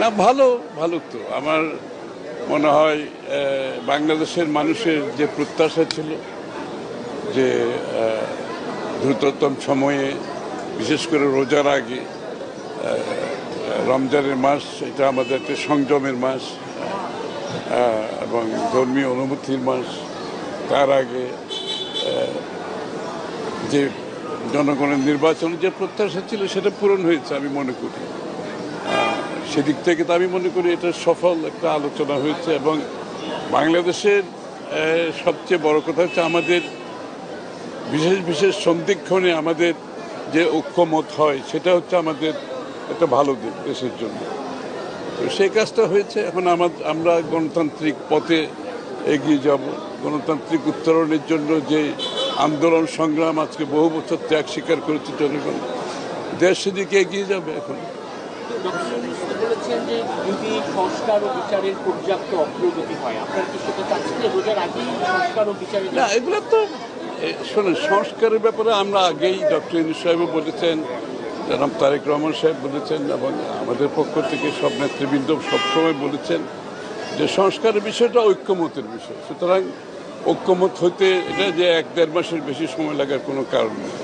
না, ভালো ভালো তো। আমার মনে হয় বাংলাদেশের মানুষের যে প্রত্যাশা ছিল, যে দ্রুততম সময়ে, বিশেষ করে রোজার আগে রমজানের মাস, এটা আমাদের একটা সংযমের মাস এবং ধর্মীয় অনুভূতির মাস, তার আগে যে জনগণের নির্বাচন যে প্রত্যাশা ছিল, সেটা পূরণ হয়েছে, আমি মনে করি। সেদিক থেকে তো আমি মনে করি এটা সফল একটা আলোচনা হয়েছে এবং বাংলাদেশের সবচেয়ে বড় কথা হচ্ছে আমাদের বিশেষ বিশেষ সন্ধিক্ষণে আমাদের যে ঐক্যমত হয়, সেটা হচ্ছে আমাদের একটা ভালো দিক দেশের জন্য। তো সেই কাজটা হয়েছে। এখন আমার, আমরা গণতান্ত্রিক পথে এগিয়ে যাব। গণতান্ত্রিক উত্তরণের জন্য যে আন্দোলন সংগ্রাম আজকে বহু বছর ত্যাগ স্বীকার করেছে জনগণ, দেশ সেদিকে এগিয়ে যাবে এখন। বলেছেন যে যদি সংস্কার ও বিচারের পর্যাপ্ত অগ্রগতি হয়। আপনারা কি সেটা চাচ্ছেন? রোজার আগেই সংস্কার ও বিচারের এগুলো তো শোনেন, সংস্কারের ব্যাপারে আমরা আগেই ডক্টর ইনুস সাহেবও বলেছেন, জনাব তারেক রহমান সাহেব বলেছেন, এবং আমাদের পক্ষ থেকে সব নেতৃবৃন্দ সবসময় বলেছেন যে সংস্কারের বিষয়টা ঐক্যমতের বিষয়। সুতরাং ঐক্যমত হইতে এটা যে এক দেড় মাসের বেশি সময় লাগার কোনো কারণ নেই।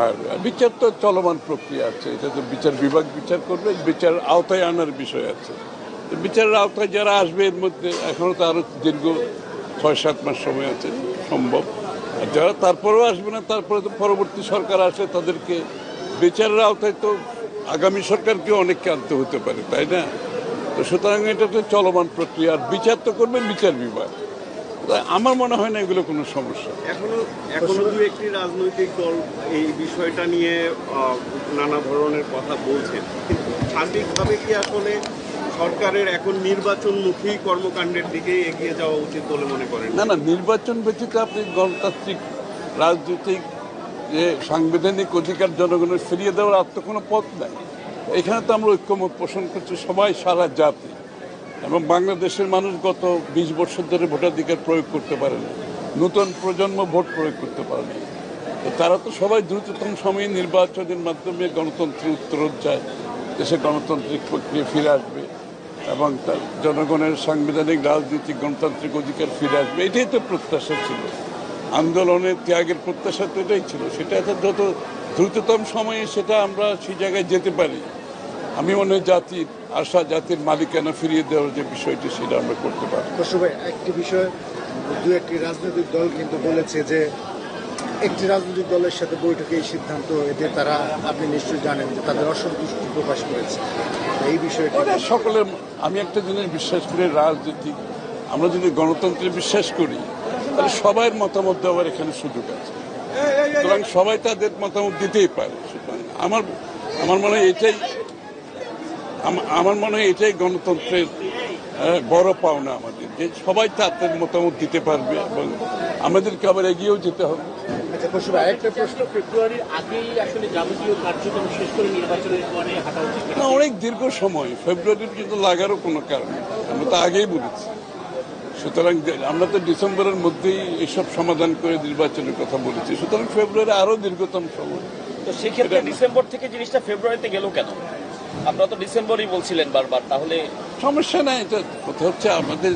আর বিচার তো চলমান প্রক্রিয়া আছে। এটা তো বিচার বিভাগ বিচার করবে, বিচার আওতায় আনার বিষয় আছে। বিচারের আওতায় যারা আসবে এর মধ্যে এখনও তো আরও দীর্ঘ ছয়, সাত মাস সময় আছে, সম্ভব। আর যারা তারপরেও আসবে না, তারপরে তো পরবর্তী সরকার আসে তাদেরকে বিচারের আওতায় তো আগামী সরকারকেও অনেককে আনতে হতে পারে, তাই না? তো সুতরাং এটা তো চলমান প্রক্রিয়া। আর বিচার তো করবে বিচার বিভাগ। আমার মনে হয় না এগুলো কোনো সমস্যা। এখনও এখনও দু একটি রাজনৈতিক দল এই বিষয়টা নিয়ে নানা ধরনের কথা বলছেন কিন্তু সার্বিকভাবে কি আসলে সরকারের এখন নির্বাচনমুখী কর্মকাণ্ডের দিকে এগিয়ে যাওয়া উচিত বলে মনে করেন? না না নির্বাচন ব্যতীত আপনি গণতান্ত্রিক রাজনৈতিক যে সাংবিধানিক অধিকার জনগণের ফিরিয়ে দেওয়ার আর তো কোনো পথ নাই। এখানে তো আমরা ঐক্যমত পোষণ করছি সবাই সারা জাতি। এবং বাংলাদেশের মানুষ গত বিশ বছর ধরে ভোটাধিকার প্রয়োগ করতে পারে না। নতুন প্রজন্ম ভোট প্রয়োগ করতে পারে না। তো তারা তো সবাই দ্রুততম সময়ে নির্বাচনের মাধ্যমে গণতন্ত্রের উত্তরণ চায় দেশে গণতান্ত্রিক প্রক্রিয়া ফিরে আসবে এবং তার জনগণের সাংবিধানিক, রাজনৈতিক, গণতান্ত্রিক অধিকার ফিরে আসবে। এটাই তো প্রত্যাশা ছিল। আন্দোলনের ত্যাগের প্রত্যাশা তো এটাই ছিল। সেটা যত দ্রুততম সময়ে সেটা আমরা সেই জায়গায় যেতে পারি। আমি মনে হয় জাতির আশা জাতির মালিকানা ফিরিয়ে দেওয়ার যে বিষয়টি সেটা আমরা করতে পারি একটি বিষয় দু একটি রাজনৈতিক দল কিন্তু বলেছে যে একটি রাজনৈতিক দলের সাথে বৈঠকে এই সিদ্ধান্ত এতে তারা আপনি নিশ্চয়ই জানেন যে তাদের অসন্তুষ্টি প্রকাশ করেছে। এই বিষয়টি ওটা সকলের আমি একটা জিনিস বিশ্বাস করি রাজনীতি আমরা যদি গণতন্ত্রে বিশ্বাস করি তাহলে সবার মতামত দেওয়ার এখানে সুযোগ আছে। সুতরাং সবাই তাদের মতামত দিতেই পারে। আমার আমার মনে হয় এটাই আমার মনে হয় এটাই গণতন্ত্রের বড় পাওনা আমাদের। যে সবাই তাদের মতামত দিতে পারবে এবং আমাদেরকে আবার এগিয়েও যেতে হবে। আচ্ছা খসরু ভাই একটা প্রশ্ন। আসলে ফেব্রুয়ারির আগেই আসলে যাবতীয় কার্যক্রম শেষ করে নির্বাচনের পরে হাঁটা উচিত না অনেক দীর্ঘ সময়। ফেব্রুয়ারির কিন্তু লাগারও কোনো কারণ নেই। আমরা তো আগেই বলেছি। সুতরাং আমরা তো ডিসেম্বরের মধ্যেই এসব সমাধান করে নির্বাচনের কথা বলেছি। সুতরাং ফেব্রুয়ারি আরও দীর্ঘতম সময়। তো সেক্ষেত্রে ডিসেম্বর থেকে জিনিসটা ফেব্রুয়ারিতে গেল কেন? আপনারা তো ডিসেম্বরই বলছিলেন বারবার, তাহলে সমস্যা নাই, এটা কথা হচ্ছে আমাদের,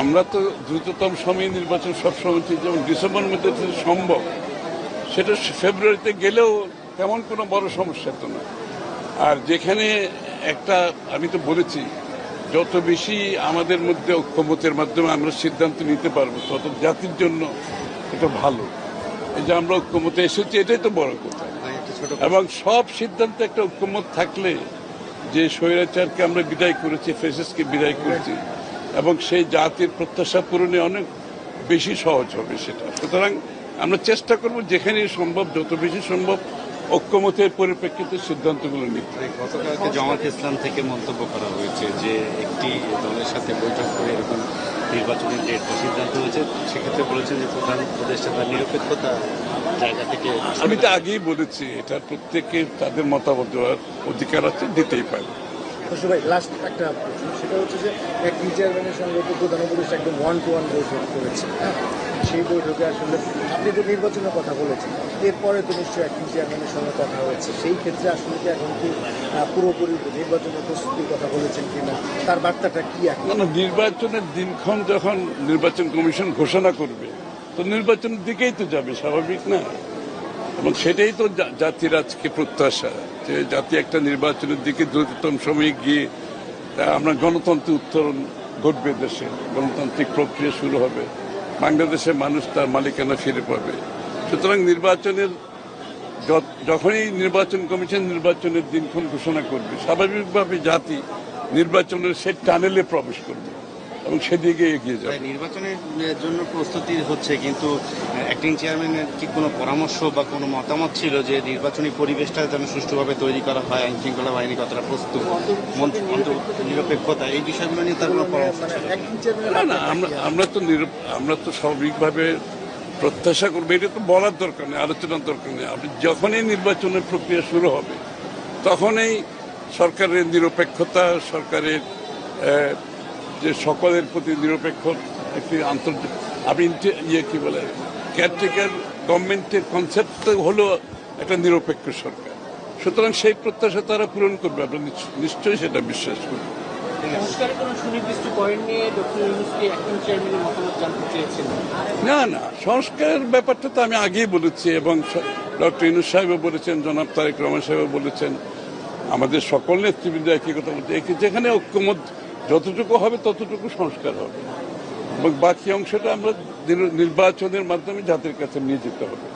আমরা তো দ্রুততম সময়ে নির্বাচন সবসময় চাই যেমন ডিসেম্বরের মধ্যে সম্ভব, সেটা ফেব্রুয়ারিতে গেলেও তেমন কোনো বড় সমস্যা তো না। আর যেখানে একটা, আমি তো বলেছি, যত বেশি আমাদের মধ্যে ঐক্যমতের মাধ্যমে আমরা সিদ্ধান্ত নিতে পারব, তত জাতির জন্য এটা ভালো। এই যে আমরা ঐক্যমতে এসেছি, এটাই তো বড় কথা। এবং সব সিদ্ধান্তে একটা ঐক্যমত থাকলে যে স্বৈরাচারকে আমরা বিদায় করেছি ফেসেসকে বিদায় করেছি, এবং সেই জাতির প্রত্যাশা পূরণে অনেক বেশি সহজ হবে সেটা। সুতরাং আমরা চেষ্টা করব যেখানে সম্ভব, যত বেশি সম্ভব ঐক্যমতের পরিপ্রেক্ষিতে সিদ্ধান্তগুলো নিতে গতকালকে জামাত ইসলাম থেকে মন্তব্য করা হয়েছে যে একটি দলের সাথে বৈঠক করে এরকম নির্বাচনের ডেট সিদ্ধান্ত হয়েছে সেক্ষেত্রে বলেছেন যে প্রধান উপদেষ্টা তার নিরপেক্ষতা জায়গা থেকে আমি তো আগেই বলেছি এটা প্রত্যেকে তাদের মতামত দেওয়ার অধিকার আছে দিতেই পারে ভাই লাস্ট একটা প্রশ্ন সেটা হচ্ছে যে এক চেয়ারম্যানের সঙ্গে তো প্রধান উপদেষ্টা একদম ওয়ান টু ওয়ান বৈঠক করেছে হ্যাঁ? সেই বৈঠকে আসলে আপনি তো নির্বাচনের কথা বলেছেন, এরপরে তো নিশ্চয়ই অ্যাক্টিং চেয়ারম্যানের সঙ্গে কথা হয়েছে সেই ক্ষেত্রে আসলে কি এখন কি পুরোপুরি নির্বাচনের প্রস্তুতির কথা বলেছেন কিনা, তার বার্তাটা কি এখন? নির্বাচনের দিনক্ষণ যখন নির্বাচন কমিশন ঘোষণা করবে, তো নির্বাচনের দিকেই তো যাবে, স্বাভাবিক না? এবং সেটাই তো জাতির আজকে প্রত্যাশা, যে জাতি একটা নির্বাচনের দিকে দ্রুততম সময়ে গিয়ে আমরা গণতন্ত্রের উত্তরণ ঘটবে দেশে, গণতান্ত্রিক প্রক্রিয়া শুরু হবে। বাংলাদেশের মানুষ তার মালিকানা ফিরে পাবে। সুতরাং নির্বাচনের যখনই নির্বাচন কমিশন নির্বাচনের দিনক্ষণ ঘোষণা করবে, স্বাভাবিকভাবে জাতি নির্বাচনের সে টানেলে প্রবেশ করবে। এবং সেদিকে এগিয়ে যাবে। নির্বাচনের জন্য প্রস্তুতি হচ্ছে কিন্তু অ্যাক্টিং চেয়ারম্যানের কি কোনো পরামর্শ বা কোনো মতামত ছিল যে নির্বাচনী পরিবেশটা যেন সুষ্ঠুভাবে তৈরি করা হয় আইন শৃঙ্খলা বাহিনী কতটা প্রস্তুত নিরপেক্ষতা এই বিষয়গুলো নিয়ে তার কোনো পরামর্শ ছিল? না না আমরা আমরা তো আমরা তো স্বাভাবিকভাবে প্রত্যাশা করব এটা তো বলার দরকার নেই আলোচনার দরকার নেই। আপনি যখনই নির্বাচনের প্রক্রিয়া শুরু হবে তখনই সরকারের নিরপেক্ষতা সরকারের যে সকলের প্রতি নিরপেক্ষ একটি আন্তর্জাতিক আপনি ইয়ে কি বলে কেয়ারটেকার গভর্নমেন্টের কনসেপ্ট হলো একটা নিরপেক্ষ সরকার। সুতরাং সেই প্রত্যাশা তারা পূরণ করবে নিশ্চ- নিশ্চয়ই সেটা বিশ্বাস করি সংস্কারের কোনো সুনির্দিষ্ট পয়েন্ট নিয়ে ডক্টর ইউনুসকে অ্যাক্টিং চেয়ারম্যানের মতামত জানতে চেয়েছেন? না না সংস্কারের ব্যাপারটা তো আমি আগেই বলেছি এবং ডক্টর ইনুস সাহেবও বলেছেন জনাব তারেক রহমান সাহেবও বলেছেন। আমাদের সকল নেতৃবৃন্দ একই কথা বলছে। যেখানে ঐক্যমত যতটুকু হবে, ততটুকু সংস্কার হবে। এবং বাকি অংশটা আমরা নির্বাচনের মাধ্যমে জাতির কাছে নিয়ে যেতে হবে।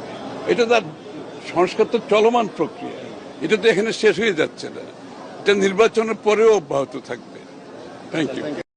এটা তার সংস্কার তো চলমান প্রক্রিয়া। এটা তো এখানে শেষ হয়ে যাচ্ছে না। এটা নির্বাচনের পরেও অব্যাহত থাকবে। Thank you